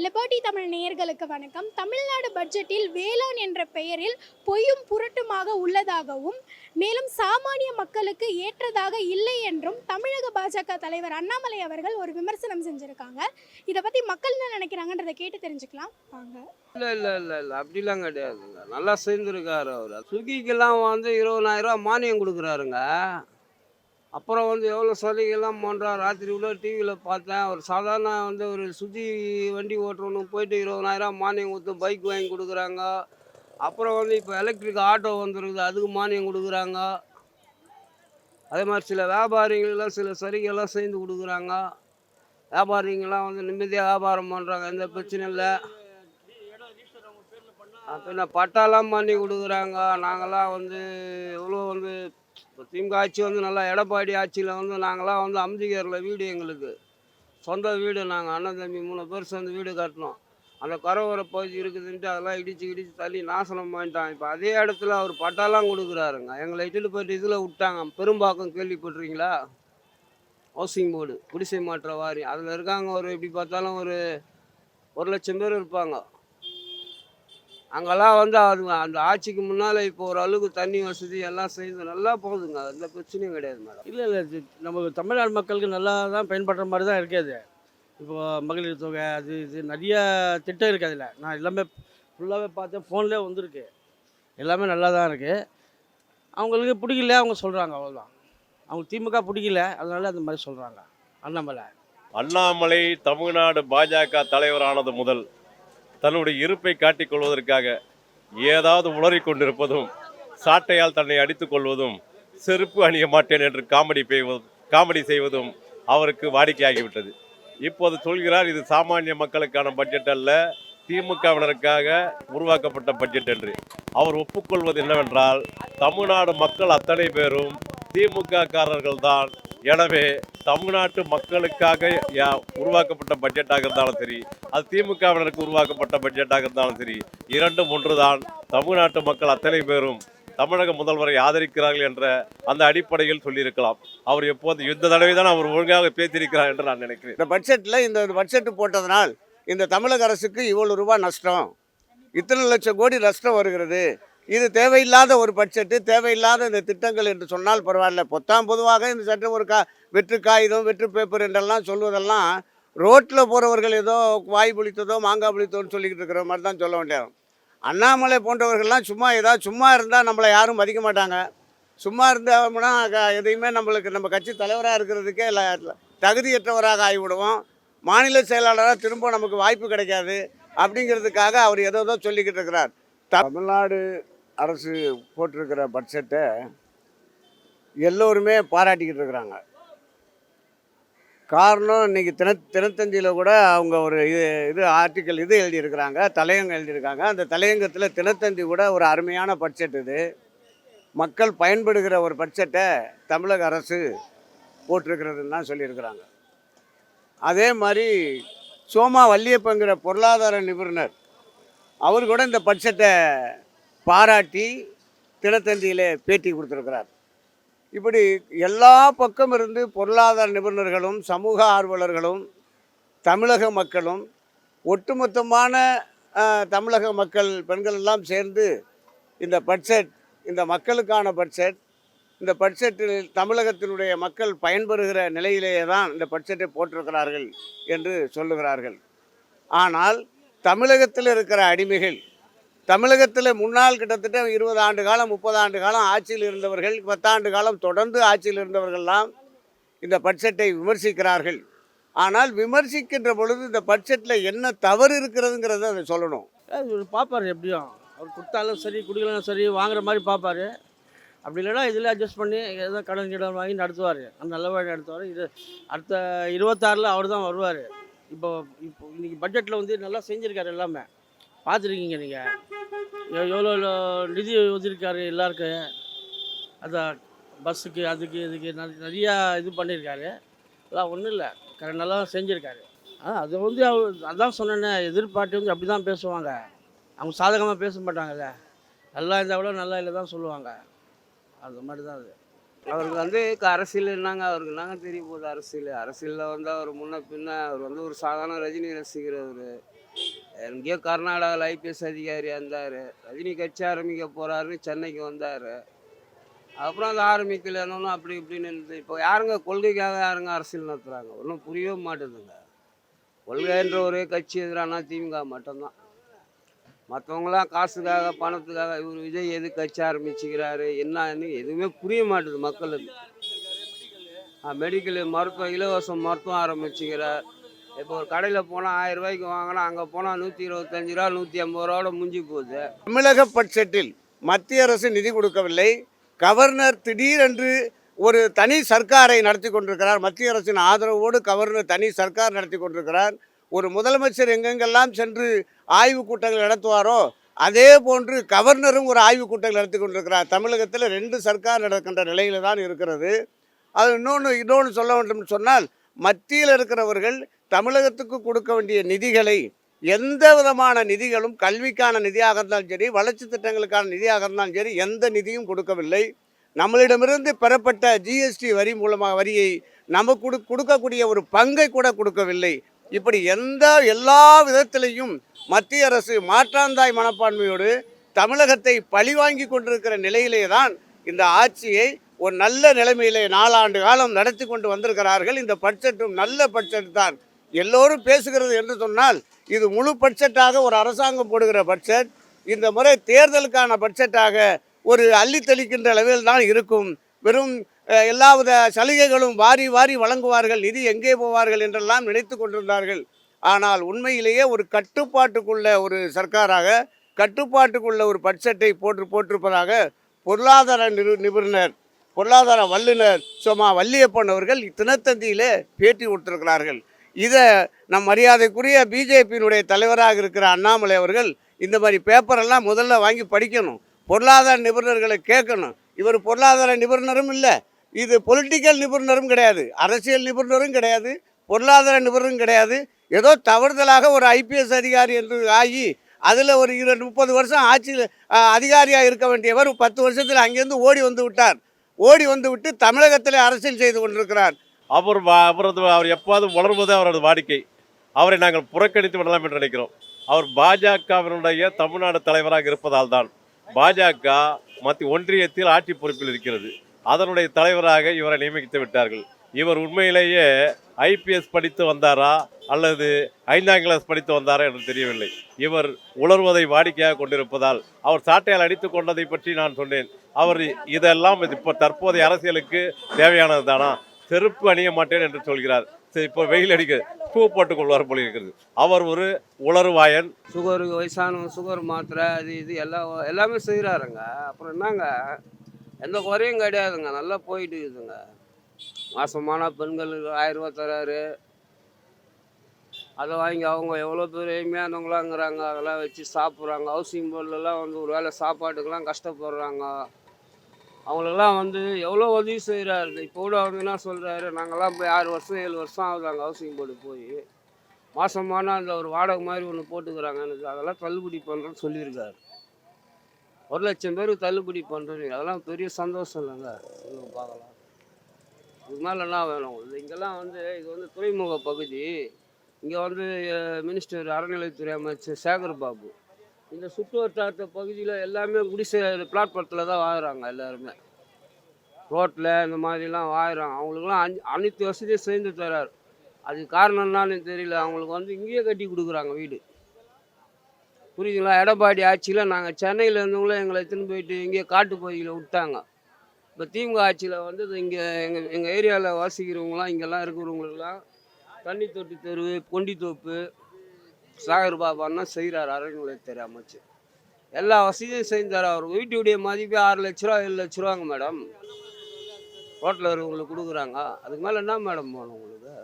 Liberty Tamil நேயர்களுக்கு வணக்கம். தமிழ்நாடு பட்ஜெட்டில் வேளாண் என்ற பெயரில் பொய்யும் புரட்டுமாக உள்ளதாகவும் மேலும் சாமானிய மக்களுக்கு ஏற்றதாக இல்லை என்றும் தமிழக பாஜக தலைவர் அண்ணாமலை அவர்கள் ஒரு விமர்சனம் செஞ்சுருக்காங்க. இதை பற்றி மக்கள் என்ன நினைக்கிறாங்கன்றதை கேட்டு தெரிஞ்சுக்கலாம். வாங்க. இல்லை இல்லை இல்லை இல்லை அப்படிலாம் கிடையாதுங்க நல்லா சேர்ந்துருக்காரு அவர். சுகிக்கெல்லாம் வந்து இருபதாயிரரூவா மானியம் கொடுக்குறாருங்க. அப்புறம் வந்து எவ்வளோ சலுகைலாம் பண்ணுறோம் ராத்திரி உள்ள டிவியில் பார்த்தேன். ஒரு சாதாரண வந்து ஒரு சுஜி வண்டி ஓட்டுறவனுக்கு போயிட்டு இருபதனாயிரம் மானியம் கொடுத்து பைக் வாங்கி கொடுக்குறாங்க. அப்புறம் வந்து இப்போ எலக்ட்ரிக் ஆட்டோ வந்துருக்குது அதுக்கு மானியம் கொடுக்குறாங்க. அதே மாதிரி சில வியாபாரிகளுக்கெல்லாம் சில சலுகைலாம் சேர்ந்து கொடுக்குறாங்க. வியாபாரிங்கெல்லாம் வந்து நிம்மதியாக வியாபாரம் பண்ணுறாங்க எந்த பிரச்சனையும் இல்லை. பின்ன பட்டாலாம் பண்ணி கொடுக்குறாங்க. நாங்களாம் வந்து எவ்வளோ வந்து இப்போ திமுக ஆட்சி வந்து நல்லா எடப்பாடி ஆட்சியில் வந்து நாங்களாம் வந்து அம்ஜிகரில் வீடு எங்களுக்கு. சொந்த வீடு நாங்கள் அண்ணன் தம்பி மூணு பேர் சேர்ந்து வீடு கட்டினோம். அந்த கரவர பகுதி இருக்குதுன்ட்டு அதெல்லாம் இடித்து இடித்து தள்ளி நாசனம் பண்ணிட்டான் இப்போ அதே இடத்துல அவர் பட்டாலாம் கொடுக்குறாருங்க. எங்களை இட்டுட்டு போயிட்டு இதில் விட்டாங்க. பெரும்பாக்கம் கேள்விப்பட்டிருக்கீங்களா? ஹவுசிங் போர்டு குடிசை மாற்ற வாரியம் அதில் இருக்காங்க ஒரு எப்படி பார்த்தாலும் ஒரு ஒரு லட்சம் பேர் இருப்பாங்க. அங்கெல்லாம் வந்து அது அந்த ஆட்சிக்கு முன்னால் இப்போ ஒரு அளவுக்கு தண்ணி வசதி எல்லாம் செய்து நல்லா போகுதுங்க. எந்த பிரச்சனையும் கிடையாது மேடம். இல்லை இல்லை. நம்ம தமிழ்நாடு மக்களுக்கு நல்லா தான் பயன்படுற மாதிரி தான் இருக்குது இப்போ மகளிர் தொகை அது இது நிறைய திட்டம் இருக்குது அதில். நான் எல்லாமே ஃபுல்லாகவே பார்த்தேன். ஃபோன்லேயே வந்திருக்கு. எல்லாமே நல்லா தான் இருக்குது அவங்களுக்கு பிடிக்கல அவங்க சொல்கிறாங்க அவ்வளோதான் அவங்க திமுக பிடிக்கல அதனால அந்த மாதிரி சொல்கிறாங்க அண்ணாமலை. அண்ணாமலை தமிழ்நாடு பாஜக தலைவரானது முதல். தன்னுடைய இருப்பை காட்டிக் கொள்வதற்காக ஏதாவது உளறிக்கொண்டிருப்பதும் சாட்டையால் தன்னை அடித்துக் கொள்வதும் செருப்பு அணிய மாட்டேன் என்று காமெடி பெய்வதும் காமெடி செய்வதும் அவருக்கு வாடிக்கையாகிவிட்டது. இப்போது சொல்கிறார் இது சாமானிய மக்களுக்கான பட்ஜெட் அல்ல திமுகவினருக்காக உருவாக்கப்பட்ட பட்ஜெட் என்று. அவர் ஒப்புக்கொள்வது என்னவென்றால் தமிழ்நாடு மக்கள் அத்தனை பேரும் திமுக காரர்கள் தான் எனவே தமிழ்நாட்டு மக்களுக்காக யா- உருவாக்கப்பட்ட பட்ஜெட்டாக இருந்தாலும் சரி அது திமுகவினருக்கு உருவாக்கப்பட்ட பட்ஜெட்டாக இருந்தாலும் சரி இரண்டும் ஒன்றுதான். தமிழ்நாட்டு மக்கள் அத்தனை பேரும் தமிழக முதல்வரை ஆதரிக்கிறார்கள் என்ற அந்த அடிப்படையில் சொல்லியிருக்கலாம். அவர் எப்போது யுத்த தடவை தான் அவர் ஒழுங்காக பேசியிருக்கிறார் என்று நான் நினைக்கிறேன். இந்த பட்ஜெட்டில் இந்த பட்ஜெட் போட்டதனால் இந்த தமிழக அரசுக்கு இவ்வளோ ரூபாய் நஷ்டம். இத்தனை லட்சம் கோடி நஷ்டம் வருகிறது. இது தேவையில்லாத ஒரு பட்ஜெட்டு தேவையில்லாத இந்த திட்டங்கள் என்று சொன்னால் பரவாயில்ல. பொத்தாம் பொதுவாக இந்த சட்டம் ஒரு கா வெற்று காகிதம் வெற்று பேப்பர் என்றெல்லாம் சொல்வதெல்லாம் ரோட்டில் போகிறவர்கள் ஏதோ வாய் புளித்ததோ மாங்காய் புளித்தோன்னு சொல்லிக்கிட்டு இருக்கிற மாதிரி தான் சொல்ல வேண்டியது. அண்ணாமலை போன்றவர்கள்லாம் சும்மா ஏதாவது சும்மா இருந்தால் நம்மளை யாரும் மதிக்க மாட்டாங்க. சும்மா இருந்தோம்னா எதையுமே நம்மளுக்கு நம்ம கட்சி தலைவராக இருக்கிறதுக்கே இல்லை தகுதியற்றவராக ஆகிவிடுவோம். மாநில செயலாளராக திரும்ப நமக்கு வாய்ப்பு கிடைக்காது. அப்படிங்கிறதுக்காக அவர் ஏதோ ஏதோ சொல்லிக்கிட்டு இருக்கிறார். தமிழ்நாடு அரசு போட்டிருக்கிற பட்ஜெட்டை எல்லோருமே பாராட்டிக்கிட்டு இருக்கிறாங்க. காரணம் இன்னைக்கு தின தினத்தந்தியில் கூட அவங்க ஒரு இது இது ஆர்டிக்கல் இது எழுதியிருக்கிறாங்க தலையங்கம் எழுதியிருக்காங்க. அந்த தலையங்கத்தில் தினத்தந்தி கூட ஒரு அருமையான பட்ஜெட் இது. மக்கள் பயன்படுகிற ஒரு பட்ஜெட்டை தமிழக அரசு போட்டிருக்கிறதுன்னு தான் சொல்லியிருக்கிறாங்க. அதே மாதிரி சோமா வல்லியப்பங்கிற பொருளாதார நிபுணர் அவர் கூட இந்த பட்ஜெட்டை பாராட்டி தினத்தந்தியில் பேட்டி கொடுத்துருக்கிறார். இப்படி எல்லா பக்கம் இருந்து பொருளாதார நிபுணர்களும் சமூக ஆர்வலர்களும் தமிழக மக்களும் ஒட்டுமொத்தமான தமிழக மக்கள் பெண்கள் எல்லாம் சேர்ந்து இந்த பட்ஜெட் இந்த மக்களுக்கான பட்ஜெட் இந்த பட்ஜெட்டில் தமிழகத்தினுடைய மக்கள் பயன்பெறுகிற நிலையிலேயே தான் இந்த பட்ஜெட்டை போட்டிருக்கிறார்கள் என்று சொல்லுகிறார்கள். ஆனால் தமிழகத்தில் இருக்கிற அடிமைகள் தமிழகத்தில் முன்னாள் கிட்டத்தட்ட இருபது ஆண்டு காலம் முப்பது ஆண்டு காலம் ஆட்சியில் இருந்தவர்கள் பத்தாண்டு காலம் தொடர்ந்து ஆட்சியில் இருந்தவர்கள்லாம் இந்த பட்ஜெட்டை விமர்சிக்கிறார்கள். ஆனால் விமர்சிக்கின்ற பொழுது இந்த பட்ஜெட்டில் என்ன தவறு இருக்கிறதுங்கிறத அதை சொல்லணும். பார்ப்பார் எப்படியும் அவர் கொடுத்தாலும் சரி குடிக்கலாம் சரி வாங்குற மாதிரி பார்ப்பாரு அப்படி இல்லைன்னா இதில் அட்ஜஸ்ட் பண்ணி ஏதோ கடன் கிடன் வாங்கி நடத்துவார். அந்த நல்ல வழி நடத்துவார். இது அடுத்த இருபத்தாறில் அவர் தான் வருவார். இப்போ இப்போ இன்றைக்கி பட்ஜெட்டில் வந்து நல்லா செஞ்சுருக்காரு எல்லாமே. பார்த்துருக்கீங்க நீங்கள் எவ்வளோ நிதி ஒதுக்கியிருக்காரு எல்லாருக்கும்? அதான் பஸ்ஸுக்கு அதுக்கு இதுக்கு நிறைய நிறையா இது பண்ணியிருக்காரு. எல்லாம் ஒன்றும் இல்லை. கரெக்ட் நல்லா செஞ்சுருக்காரு. அது வந்து அவர் அதான் சொன்னேன்னே எதிர்பார்ட்டி வந்து அப்படி தான் பேசுவாங்க. அவங்க சாதகமாக பேச மாட்டாங்கல்ல. நல்லா இருந்தால் கூட நல்லா இல்லை தான் சொல்லுவாங்க. அது மாதிரி தான் அது. அவருக்கு வந்து அரசியல் என்னங்க? அவருக்கு என்னங்க தெரிய போகுது அரசியல்? அரசியலில் வந்து அவர் முன்ன பின்ன அவர் வந்து ஒரு சாதாரண ரஜினி ரசிகர் அவர் எங்கேயோ கர்நாடகாவில் ஐபிஎஸ் அதிகாரியாக இருந்தார் ரஜினி கட்சி ஆரம்பிக்க போகிறாருன்னு சென்னைக்கு வந்தார். அப்புறம் அது ஆரம்பிக்கலன்னு அப்படி இப்படின்னு இருந்தது. இப்போ யாருங்க கொள்கைக்காக யாருங்க அரசியல் நடத்துகிறாங்க ஒன்றும் புரியவே மாட்டேதுங்க. கொள்கைன்ற ஒரே கட்சி எதிரானா திமுக மட்டும்தான். மற்றவங்களாம் காசுக்காக பணத்துக்காக இவர் விஜய் எது கட்சி ஆரம்பிச்சுக்கிறாரு என்னன்னு எதுவுமே புரிய மாட்டுது மக்களுக்கு. மெடிக்கல் மருத்துவம் இலவசம் மருத்துவம் ஆரம்பிச்சுக்கிறார். இப்போ ஒரு கடையில் போனால் ஆயிரம் ரூபாய்க்கு வாங்கினா அங்கே போனால் நூற்றி இருபத்தஞ்சி ரூபா நூற்றி ஐம்பது ரூபாவோட முடிஞ்சு போகுது. தமிழக பட்ஜெட்டில் மத்திய அரசு நிதி கொடுக்கவில்லை. கவர்னர் திடீரென்று ஒரு தனி சர்க்காரை நடத்தி கொண்டிருக்கிறார். மத்திய அரசின் ஆதரவோடு கவர்னர் தனி சர்க்கார் நடத்தி கொண்டிருக்கிறார். ஒரு முதலமைச்சர் எங்கெங்கெல்லாம் சென்று ஆய்வுக் கூட்டங்கள் நடத்துவாரோ அதே போன்று கவர்னரும் ஒரு ஆய்வுக் கூட்டங்கள் நடத்தி கொண்டிருக்கிறார். தமிழகத்தில் ரெண்டு சர்க்கார் நடக்கின்ற நிலையில தான் இருக்கிறது. அது இன்னொன்று இன்னொன்று சொல்ல வேண்டும் சொன்னால் மத்தியில் இருக்கிறவர்கள் தமிழகத்துக்கு கொடுக்க வேண்டிய நிதிகளை எந்த விதமான நிதிகளும் கல்விக்கான நிதியாக இருந்தாலும் சரி வளர்ச்சி திட்டங்களுக்கான நிதியாக இருந்தாலும் சரி எந்த நிதியும் கொடுக்கவில்லை. நம்மளிடமிருந்து பெறப்பட்ட ஜிஎஸ்டி வரி மூலமாக வரியை நமக்கு கொடுக்கக்கூடிய ஒரு பங்கை கூட கொடுக்கவில்லை. இப்படி எந்த எல்லா விதத்திலையும் மத்திய அரசு மாற்றாந்தாய் மனப்பான்மையோடு தமிழகத்தை பழிவாங்கி கொண்டிருக்கிற நிலையிலே தான் இந்த ஆட்சியை ஒரு நல்ல நிலைமையிலே நாலாண்டு காலம் நடத்தி கொண்டு வந்திருக்கிறார்கள். இந்த பட்ஜெட்டும் நல்ல பட்ஜெட் தான். எல்லோரும் பேசுகிறது என்று சொன்னால் இது முழு பட்ஜெட்டாக ஒரு அரசாங்கம் போடுகிற பட்ஜெட் இந்த முறை தேர்தலுக்கான பட்ஜெட்டாக ஒரு அள்ளி தெளிக்கின்ற அளவில் தான் இருக்கும். வெறும் எல்லாவித சலுகைகளும் வாரி வாரி வழங்குவார்கள். நிதி எங்கே போவார்கள் என்றெல்லாம் நினைத்து கொண்டிருந்தார்கள். ஆனால் உண்மையிலேயே ஒரு கட்டுப்பாட்டுக்குள்ள ஒரு சர்க்காராக கட்டுப்பாட்டுக்குள்ள ஒரு பட்ஜெட்டை போட்டு போட்டிருப்பதாக பொருளாதார நிபுணர் பொருளாதார வல்லுநர் சும்மா வள்ளியப்பன் அவர்கள் தினத்தந்தியிலே பேட்டி கொடுத்திருக்கிறார்கள். இதை நம் மரியாதைக்குரிய பிஜேபியினுடைய தலைவராக இருக்கிற அண்ணாமலை அவர்கள் இந்த மாதிரி பேப்பரெல்லாம் முதல்ல வாங்கி படிக்கணும். பொருளாதார நிபுணர்களை கேட்கணும். இவர் பொருளாதார நிபுணரும் இல்லை. இது பொலிட்டிக்கல் நிபுணரும் கிடையாது. அரசியல் நிபுணரும் கிடையாது. பொருளாதார நிபுணரும் கிடையாது. ஏதோ தவறுதலாக ஒரு ஐபிஎஸ் அதிகாரி என்று ஆகி அதில் ஒரு இருபது முப்பது வருஷம் ஆட்சியில் அதிகாரியாக இருக்க வேண்டியவர் பத்து வருஷத்தில் அங்கேருந்து ஓடி வந்து விட்டார். ஓடி வந்து விட்டு தமிழகத்திலே அரசியல் செய்து கொண்டிருக்கிறார். அவர் வா- அவரது அவர் எப்போது வளர்வதே அவரது வாடிக்கை. அவரை நாங்கள் புறக்கணித்து விடலாம் என்று நினைக்கிறோம். அவர் பாஜகவினுடைய தமிழ்நாடு தலைவராக இருப்பதால் தான் பாஜக மத்திய ஒன்றியத்தில் ஆட்சி பொறுப்பில் இருக்கிறது. அதனுடைய தலைவராக இவரை நியமித்து விட்டார்கள். இவர் உண்மையிலேயே ஐபிஎஸ் படித்து வந்தாரா அல்லது ஐந்தாம் கிளாஸ் படித்து வந்தாரா என்று தெரியவில்லை. இவர் உணர்வதை வாடிக்கையாக கொண்டிருப்பதால் அவர் சாட்டையால் அடித்து கொண்டதை பற்றி நான் சொன்னேன். அவர் இதெல்லாம் இப்போ தற்போதைய அரசியலுக்கு தேவையானது தானா? செருப்பு அணிய மாட்டேன் என்று சொல்கிறார். சரி இப்போ வெயில் அடிக்க பூ போட்டுக் கொள்வார் போல இருக்கிறது அவர் ஒரு உளறுவாயன் சுகருக்கு வயசானவங்க சுகர் மாத்திரை அது இது எல்லாம் எல்லாமே செய்கிறாருங்க அப்புறம் என்னங்க? எந்த குறையும் கிடையாதுங்க. நல்லா போயிட்டு இருக்குதுங்க. மாசமான பெண்களுக்கு ஆயிரம் ரூபா தராரு. அதை வாங்கி அவங்க எவ்வளோ பேர் எளிமையானவங்களாங்கிறாங்க அதெல்லாம் வச்சு சாப்பிட்றாங்க. ஹவுசிங் போர்டுலலாம் வந்து ஒரு வேளை சாப்பாட்டுக்கெல்லாம் கஷ்டப்படுறாங்க. அவங்களுக்கெல்லாம் வந்து எவ்வளோ உதவி செய்கிறாரு இப்போ கூட வந்து என்ன சொல்கிறாரு நாங்கள்லாம் போய் ஆறு வருஷம் ஏழு வருஷம் ஆகுது அங்கே ஹவுசிங் போர்டு போய். மாசமான அந்த ஒரு வாடகை மாதிரி ஒன்று போட்டுக்கிறாங்க. எனக்கு அதெல்லாம் தள்ளுபடி பண்ணுறேன்னு சொல்லியிருக்காரு. ஒரு லட்சம் பேருக்கு தள்ளுபடி பண்ணுறீங்க அதெல்லாம் பெரிய சந்தோஷம் இல்லைங்க. பார்க்கலாம். இது மேலே வேணும். இது இங்கெல்லாம் வந்து இது வந்து துறைமுக பகுதி. இங்கே வந்து மினிஸ்டர் அறநிலைத்துறை அமைச்சர் சேகர் பாபு. இந்த சுற்று வட்டாரத்து பகுதியில் எல்லாமே குடிசை பிளாட்பாரத்தில் தான் வாழ்கிறாங்க எல்லாருமே. ரோட்டில் இந்த மாதிரிலாம் வாழ்கிறாங்க அவங்களுக்குலாம் அஞ்சு அனைத்து வசதியும் சேர்ந்து தரார். அதுக்கு காரணம் என்னன்னு தெரியல. அவங்களுக்கு வந்து இங்கேயே கட்டி கொடுக்குறாங்க வீடு. புரியுதுங்களா? எடப்பாடி ஆட்சியில் நாங்கள் சென்னையில் இருந்தவங்களும் எங்களை எடுத்துன்னு போயிட்டு இங்கேயே காட்டு பகுதியில் விட்டாங்க. இப்போ திமுக ஆட்சியில் வந்து இங்கே எங்கள் எங்கள் ஏரியாவில் வாசிக்கிறவங்களாம் இங்கெல்லாம் இருக்கிறவங்களுக்குலாம் தண்ணி தொட்டி தெருவு கொண்டித்தோப்பு சாகர் பாபான்னா செய்கிறார் அறநிலையத்துறை அமைச்சு எல்லா வசதியும் செய்தார் அவர். வீட்டுடைய மதிப்பே ஆறு லட்ச ரூபா ஏழு லட்ச ரூபாங்க மேடம். ஹோட்டலில் இருக்கிறவங்களுக்கு கொடுக்குறாங்க. அதுக்கு மேலே என்ன மேடம் போகணும் உங்களுக்கு?